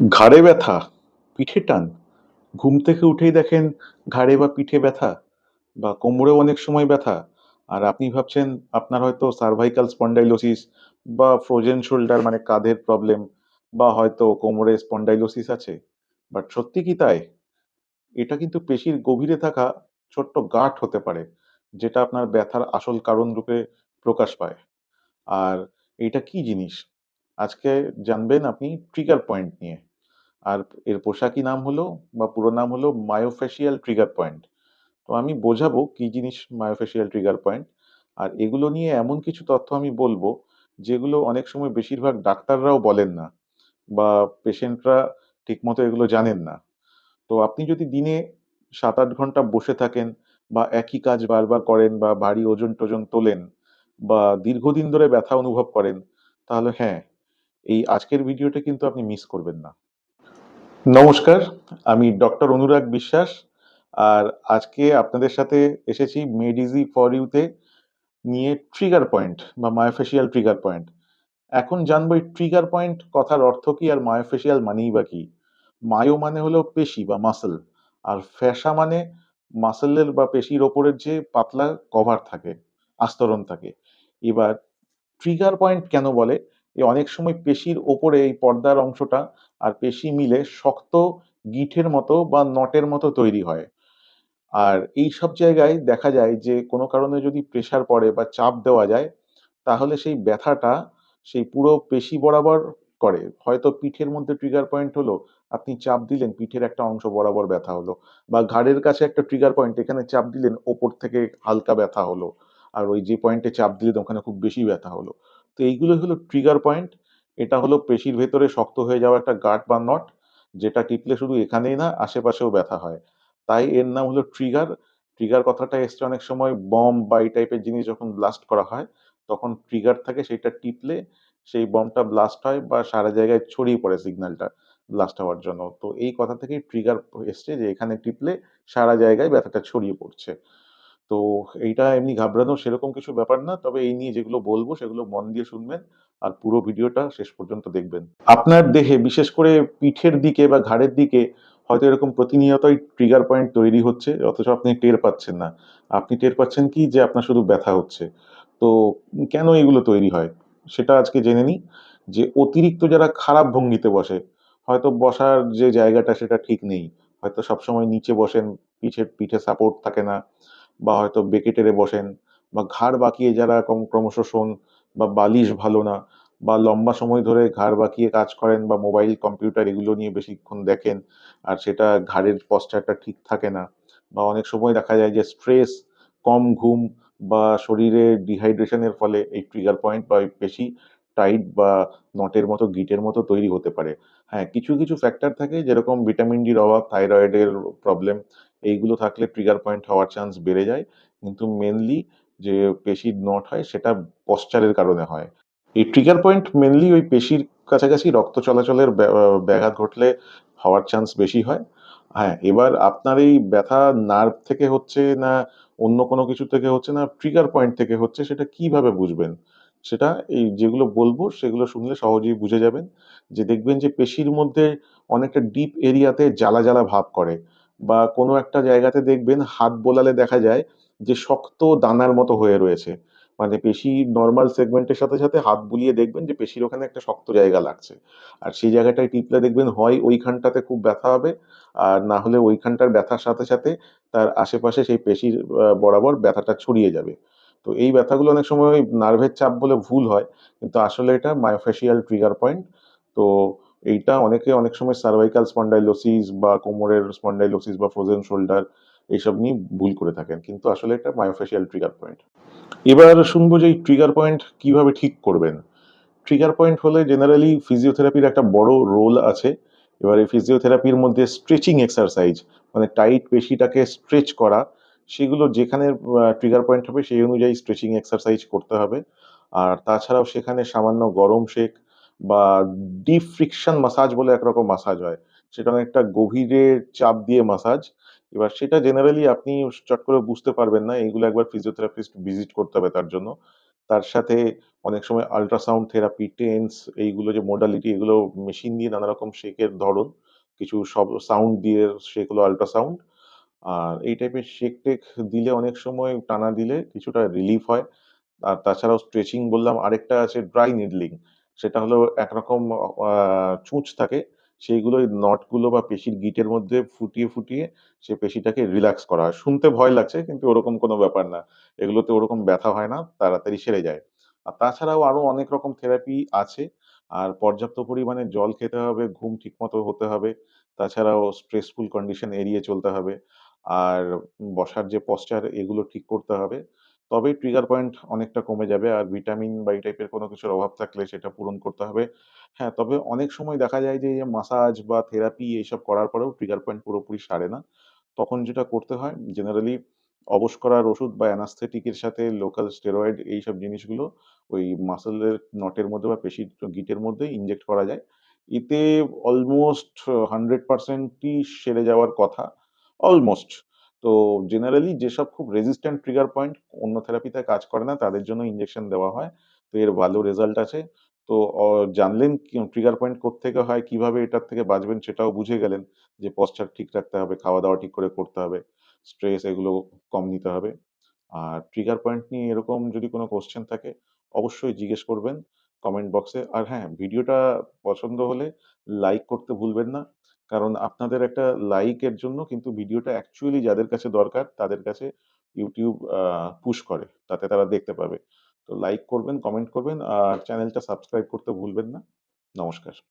ঘাড়ে ব্যথা, পিঠে টান। ঘুম থেকে উঠেই দেখেন ঘাড়ে বা পিঠে ব্যথা বা কোমরেও অনেক সময় ব্যথা। আর আপনি ভাবছেন আপনার হয়তো সার্ভাইকাল স্পন্ডাইলোসিস বা ফ্রোজেন শোল্ডার মানে কাঁধের প্রবলেম বা হয়তো কোমরে স্পন্ডাইলোসিস আছে। বাট সত্যি কি তাই? এটা কিন্তু পেশির গভীরে থাকা ছোট্ট গাঁট হতে পারে, যেটা আপনার ব্যথার আসল কারণ রূপে প্রকাশ পায়। আর এটা কি জিনিস? আজকে জানবেন আপনি ট্রিগার পয়েন্ট নিয়ে। আর এর পোশাকি নাম হলো বা পুরো নাম হলো মায়োফেশিয়াল ট্রিগার পয়েন্ট তো আমি বোঝাবো কি জিনিস মায়োফেশিয়াল ট্রিগার পয়েন্ট আর এগুলো নিয়ে এমন কিছু তথ্য আমি বলব যেগুলো অনেক সময় বেশিরভাগ ডাক্তাররাও বলেন না বা পেশেন্টরা ঠিকমতো এগুলো জানেন না। তো আপনি যদি দিনে সাত আট ঘণ্টা বসে থাকেন বা একই কাজ বারবার করেন বা ভারী ওজন টোজন তোলেন বা দীর্ঘদিন ধরে ব্যথা অনুভব করেন, তাহলে হ্যাঁ এই আজকের ভিডিওটা কিন্তু আপনি মিস করবেন না। নমস্কার, আমি ডক্টর অনুরাগ বিশ্বাস আর আজকে আপনাদের সাথে এসেছি মেডিজি ফর ইউতে নিয়ে ট্রিগার পয়েন্ট বা মায়োফেশিয়াল ট্রিগার পয়েন্ট এখন জানব এই ট্রিগার পয়েন্ট কথার অর্থ কি আর মায়োফেশিয়াল মানেই বা কি? মায়ো মানে হলো পেশি বা মাসল আর ফ্যাসা মানে মাসেলের বা পেশির ওপরের যে পাতলা কভার থাকে, আস্তরণ থাকে। এবার ট্রিগার পয়েন্ট কেন বলে? এই অনেক সময় পেশির ওপরে এই পর্দার অংশটা আর পেশি মিলে শক্ত গিঠের মতো বা নটের মতো তৈরি হয়। আর এই সব জায়গায় দেখা যায় যে কোনো কারণে যদি প্রেসার পড়ে বা চাপ দেওয়া যায়, তাহলে সেই ব্যথাটা সেই পুরো পেশি বরাবর করে। হয়তো পিঠের মধ্যে ট্রিগার পয়েন্ট হলো, আপনি চাপ দিলেন, পিঠের একটা অংশ বরাবর ব্যথা হলো বা ঘাড়ের কাছে একটা ট্রিগার পয়েন্ট এখানে চাপ দিলেন, ওপর থেকে হালকা ব্যথা হলো। আর ওই যে পয়েন্টে চাপ দিলেন, ওখানে খুব বেশি ব্যথা হলো। তো এইগুলো হলো ট্রিগার পয়েন্ট এটা হলো পেশির ভেতরে শক্ত হয়ে যাওয়া একটা গাঁট বা নট যেটা টিপলে শুধু এখানেই না, আশেপাশেও ব্যথা হয়। তাই এর নাম হলো ট্রিগার ট্রিগার কথাটা এসছে অনেক সময় বম বা এই টাইপের জিনিস যখন ব্লাস্ট করা হয়, তখন ট্রিগার থাকে সেটা টিপলে সেই বমটা ব্লাস্ট হয় বা সারা জায়গায় ছড়িয়ে পড়ে সিগন্যালটা ব্লাস্ট হওয়ার জন্য। তো এই কথা থেকেই ট্রিগার এসছে যে এখানে টিপলে সারা জায়গায় ব্যথাটা ছড়িয়ে পড়ছে। তো এইটা এমনি ঘাবড়ানোর সেরকম কিছু ব্যাপার না। তবে এই নিয়ে যেগুলো বলব, সেগুলো মন দিয়ে শুনবেন আর পুরো ভিডিওটা শেষ পর্যন্ত দেখবেন। আপনার দেহে বিশেষ করে পিঠের দিকে বা ঘাড়ের দিকে হয়তো এরকম প্রতিনিয়তই ট্রিগার পয়েন্ট তৈরি হচ্ছে, অথচ আপনি টের পাচ্ছেন না। আপনি টের পাচ্ছেন কি যে আপনার শুধু ব্যথা হচ্ছে। তো কেন এগুলো তৈরি হয়? সেটা আজকে জেনে নিই যে অতিরিক্ত যারা খারাপ ভঙ্গিতে বসে, হয়তো বসার যে জায়গাটা সেটা ঠিক নেই। হয়তো সবসময় নিচে বসেন পিঠে পিঠে সাপোর্ট থাকে না। বা হয়তো বেঁকে টেরে বসেন বা ঘাড় বাঁকিয়ে যারা ক্রম- ক্রমশ শোন বা বালিশ ভালো না বা লম্বা সময় ধরে ঘাড় বাঁকিয়ে কাজ করেন বা মোবাইল, কম্পিউটার এগুলো নিয়ে বেশিক্ষণ দেখেন আর সেটা ঘাড়ের পশ্চারটা ঠিক থাকে না বা অনেক সময় দেখা যায় যে স্ট্রেস কম ঘুম বা শরীরে ডিহাইড্রেশনের ফলে এই ট্রিগার পয়েন্ট বা বেশি টাইট বা নটের মতো গিটের মতো তৈরি হতে পারে। হ্যাঁ কিছু কিছু ফ্যাক্টর থাকে যেরকম ভিটামিন ডির অভাব থাইরয়েডের প্রবলেম এইগুলো থাকলে ট্রিগার পয়েন্ট হওয়ার চান্স বেড়ে যায়। কিন্তু মেনলি যে পেশির নট হয়, সেটা পশ্চারের কারণে হয়। এই ট্রিগার পয়েন্ট মেনলি ওই পেশির কাছাকাছি রক্ত চলাচলের ব্য- ব্যাঘাত ঘটলে হওয়ার চান্স বেশি হয়। হ্যাঁ এবার আপনার এই ব্যথা নার্ভ থেকে হচ্ছে না, অন্য কোনো কিছু থেকে হচ্ছে না ট্রিগার পয়েন্ট থেকে হচ্ছে, সেটা কীভাবে বুঝবেন? সেটা এই যেগুলো বলব, সেগুলো শুনলে সহজেই বুঝে যাবেন। যে দেখবেন যে পেশির মধ্যে অনেকটা ডিপ এরিয়াতে জ্বালা জ্বালা ভাব করে। বা কোনো একটা জায়গাতে দেখবেন হাত বোলালে দেখা যায় যে শক্ত দানার মতো হয়ে রয়েছে। মানে পেশি নর্মাল সেগমেন্টের সাথে সাথে হাত বুলিয়ে দেখবেন যে পেশির ওখানে একটা শক্ত জায়গা লাগছে। আর সেই জায়গাটায় টিপলে দেখবেন হয় ওইখানটাতে খুব ব্যথা হবে, আর না হলে ওইখানটার ব্যথার সাথে সাথে তার আশেপাশে সেই পেশির বরাবর ব্যথাটা ছড়িয়ে যাবে। তো এই ব্যথাগুলো অনেক সময় ওই নার্ভের চাপ বলে ভুল হয়, কিন্তু আসলে এটা মায়োফেশিয়াল ট্রিগার পয়েন্ট তো এইটা অনেকে অনেক সময় সার্ভাইকাল স্পন্ডাইলোসিস বা কোমরের স্পন্ডাইলোসিস বা ফ্রোজেন শোল্ডার এইসব নিয়ে ভুল করে থাকেন। কিন্তু আসলে এটা মায়োফেশিয়াল ট্রিগার পয়েন্ট এবার শুনব যে ট্রিগার পয়েন্ট কীভাবে ঠিক করবেন? ট্রিগার পয়েন্ট হলে জেনারেলি ফিজিওথেরাপির একটা বড় রোল আছে। এবার এই ফিজিওথেরাপির মধ্যে স্ট্রেচিং এক্সারসাইজ মানে টাইট পেশিটাকে স্ট্রেচ করা, সেগুলো যেখানে ট্রিগার পয়েন্ট হবে সেই অনুযায়ী স্ট্রেচিং এক্সারসাইজ করতে হবে। আর তাছাড়াও সেখানে সামান্য গরম শেক বা ডিপ ফ্রিকশন মাসাজ বলে একরকম মাসাজ হয় সেটা অনেকটা গভীরে চাপ দিয়ে মাসাজ এবার সেটা জেনারেলি আপনি চট করে বুঝতে পারবেন না এইগুলো একবার ফিজিওথেরাপিস্ট ভিজিট করতে হবে তার জন্য তার সাথে অনেক সময় আল্ট্রাসাউন্ড থেরাপি, টেন্স এইগুলো যে modality এগুলো মেশিন দিয়ে নানারকম শেকের ধরন, কিছু সব সাউন্ড দিয়ে সেগুলো আল্ট্রাসাউন্ড। আর এই টাইপের শেক-টেক দিলে অনেক সময় টানা দিলে কিছুটা রিলিফ হয়। আর তাছাড়াও স্ট্রেচিং বললাম, আরেকটা আছে ড্রাই নিডলিং। সেটা হলো একরকম ছুঁচ থাকে, সেইগুলোই নটগুলো বা পেশির গিঁটের মধ্যে ফুটিয়ে, ফুটিয়ে সে পেশিটাকে রিল্যাক্স করা হয়। শুনতে ভয় লাগছে কিন্তু ওরকম কোনো ব্যাপার না। এগুলোতে ওরকম ব্যথা হয় না, তাড়াতাড়ি সেরে যায়। আর তাছাড়াও আরও অনেক রকম থেরাপি আছে। আর পর্যাপ্ত পরিমাণে জল খেতে হবে, ঘুম ঠিকমতো হতে হবে। তাছাড়াও স্ট্রেসফুল কন্ডিশন এড়িয়ে চলতে হবে। আর বসার যে পশ্চার এগুলো ঠিক করতে হবে। তবেই ট্রিগার পয়েন্ট অনেকটা কমে যাবে। আর ভিটামিন বা এই টাইপের কোনো কিছুর অভাব থাকলে সেটা পূরণ করতে হবে। হ্যাঁ, তবে অনেক সময় দেখা যায় যে, মাসাজ বা থেরাপি এইসব করার পরেও ট্রিগার পয়েন্ট পুরোপুরি সারে না। তখন যেটা করতে হয় জেনারেলি অবশ করার ওষুধ বা অ্যানাস্থেটিক এর সাথে লোকাল স্টেরয়েড এইসব জিনিসগুলো ওই মাসেলের নটের মধ্যে বা পেশির গিটের মধ্যে ইনজেক্ট করা যায়। এতে অলমোস্ট 100% ই সেরে যাওয়ার কথা। অলমোস্ট। তো জেনারেলি যেসব খুব রেজিস্ট্যান্ট ট্রিগার পয়েন্ট অন্য থেরাপিতে কাজ করে না তাদের জন্য ইনজেকশন দেওয়া হয়। তো এর ভালো রেজাল্ট আছে। তো জানলেন ট্রিগার পয়েন্ট কোত্থেকে হয়, কীভাবে এটার থেকে বাঁচবেন সেটাও বুঝে গেলেন। যে পশ্চার ঠিক রাখতে হবে, খাওয়া-দাওয়া ঠিক করে করতে হবে। স্ট্রেস এগুলো কম নিতে হবে। আর ট্রিগার পয়েন্ট নিয়ে এরকম যদি কোনো কোয়েশ্চেন থাকে অবশ্যই জিজ্ঞেস করবেন কমেন্ট বক্সে। আর হ্যাঁ, ভিডিওটা পছন্দ হলে লাইক করতে ভুলবেন না। কারণ আপনাদের একটা লাইকের জন্য কিন্তু ভিডিওটা অ্যাকচুয়ালি যাদের কাছে দরকার তাদের কাছে ইউটিউব পুশ করে। তাতে তারা দেখতে পাবে। তো লাইক করবেন, কমেন্ট করবেন আর চ্যানেলটা সাবস্ক্রাইব করতে ভুলবেন না। নমস্কার।